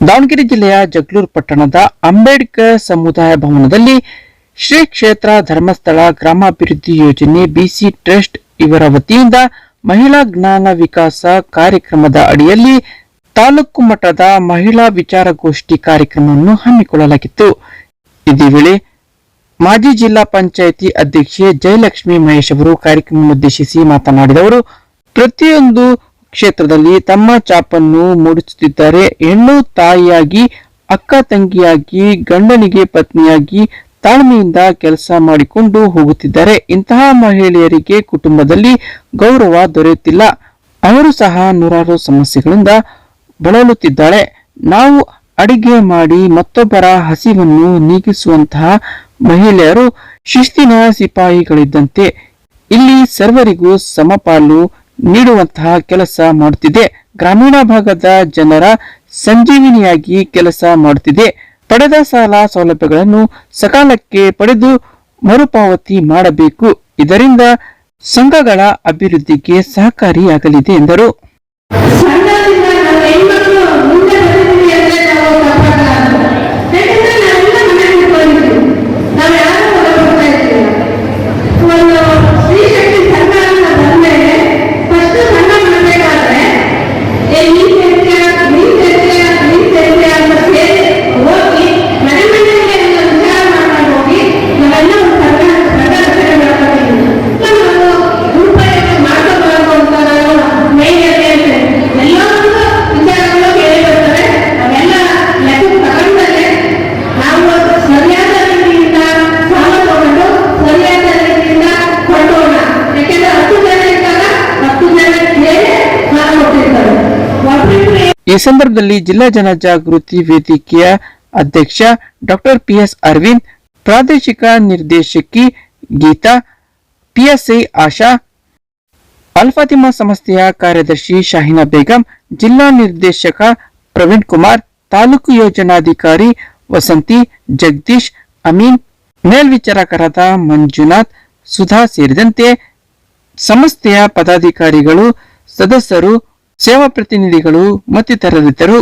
ದಾವಣಗೆರೆ ಜಿಲ್ಲೆಯ ಜಗ್ಲೂರು ಪಟ್ಟಣದ ಅಂಬೇಡ್ಕರ್ ಸಮುದಾಯ ಭವನದಲ್ಲಿ ಶ್ರೀ ಕ್ಷೇತ್ರ ಧರ್ಮಸ್ಥಳ ಗ್ರಾಮಾಭಿವೃದ್ಧಿ ಯೋಜನೆ ಬಿಸಿ ಟ್ರಸ್ಟ್ ಇವರ ವತಿಯಿಂದ ಮಹಿಳಾ ಜ್ಞಾನ ವಿಕಾಸ ಕಾರ್ಯಕ್ರಮದ ಅಡಿಯಲ್ಲಿ ತಾಲೂಕು ಮಟ್ಟದ ಮಹಿಳಾ ವಿಚಾರಗೋಷ್ಠಿ ಕಾರ್ಯಕ್ರಮವನ್ನು ಹಮ್ಮಿಕೊಳ್ಳಲಾಗಿತ್ತು. ಇದೇ ವೇಳೆ ಮಾಜಿ ಜಿಲ್ಲಾ ಪಂಚಾಯಿತಿ ಅಧ್ಯಕ್ಷೆ ಜಯಲಕ್ಷ್ಮಿ ಮಹೇಶ್ ಅವರು ಕಾರ್ಯಕ್ರಮವನ್ನುದ್ದೇಶಿಸಿ ಮಾತನಾಡಿದವರು ಪ್ರತಿಯೊಂದು ಕ್ಷೇತ್ರದಲ್ಲಿ ತಮ್ಮ ಚಾಪನ್ನು ಮೂಡಿಸುತ್ತಿದ್ದಾರೆ. ಹೆಣ್ಣು ತಾಯಿಯಾಗಿ, ಅಕ್ಕ ತಂಗಿಯಾಗಿ, ಗಂಡನಿಗೆ ಪತ್ನಿಯಾಗಿ ತಾಳ್ಮೆಯಿಂದ ಕೆಲಸ ಮಾಡಿಕೊಂಡು ಹೋಗುತ್ತಿದ್ದಾರೆ. ಇಂತಹ ಮಹಿಳೆಯರಿಗೆ ಕುಟುಂಬದಲ್ಲಿ ಗೌರವ ದೊರೆಯುತ್ತಿಲ್ಲ. ಅವರು ಸಹ ನೂರಾರು ಸಮಸ್ಯೆಗಳಿಂದ ಬಳಲುತ್ತಿದ್ದಾಳೆ. ನಾವು ಅಡಿಗೆ ಮಾಡಿ ಮತ್ತೊಬ್ಬರ ಹಸಿವನ್ನು ನೀಗಿಸುವಂತಹ ಮಹಿಳೆಯರು ಶಿಸ್ತಿನ ಸಿಪಾಯಿಗಳಿದ್ದಂತೆ. ಇಲ್ಲಿ ಸರ್ವರಿಗೂ ಸಮಪಾಲು ನೀಡುವಂತಹ ಕೆಲಸ ಮಾಡುತ್ತಿದೆ. ಗ್ರಾಮೀಣ ಭಾಗದ ಜನರ ಸಂಜೀವಿನಿಯಾಗಿ ಕೆಲಸ ಮಾಡುತ್ತಿದೆ. ಪಡೆದ ಸಾಲ ಸೌಲಭ್ಯಗಳನ್ನು ಸಕಾಲಕ್ಕೆ ಪಡೆದು ಮರುಪಾವತಿ ಮಾಡಬೇಕು. ಇದರಿಂದ ಸಂಘಗಳ ಅಭಿವೃದ್ಧಿಗೆ ಸಹಕಾರಿಯಾಗಲಿದೆ ಎಂದರು. ಈ ಸಂದರ್ಭದಲ್ಲಿ ಜಿಲ್ಲಾ ಜನಜಾಗೃತಿ ವೇದಿಕೆಯ ಅಧ್ಯಕ್ಷ ಡಾಕ್ಟರ್ ಪಿಎಸ್ ಅರವಿಂದ್, ಪ್ರಾದೇಶಿಕ ನಿರ್ದೇಶಕಿ ಗೀತಾ, ಪಿಎಸ್ಐ ಆಶಾ, ಅಲ್ಫಾತಿಮಾ ಸಂಸ್ಥೆಯ ಕಾರ್ಯದರ್ಶಿ ಶಾಹಿನಾ ಬೇಗಂ, ಜಿಲ್ಲಾ ನಿರ್ದೇಶಕ ಪ್ರವೀಣ್ ಕುಮಾರ್, ತಾಲೂಕು ಯೋಜನಾಧಿಕಾರಿ ವಸಂತಿ, ಜಗದೀಶ್, ಅಮೀನ್ ಮೇಲ್ವಿಚಾರಕರಾದ ಮಂಜುನಾಥ್, ಸುಧಾ ಸೇರಿದಂತೆ ಸಂಸ್ಥೆಯ ಪದಾಧಿಕಾರಿಗಳು, ಸದಸ್ಯರು ಸೇವಾ ಪ್ರತಿನಿಧಿಗಳು ಮತ್ತಿತರರಿದ್ದರು.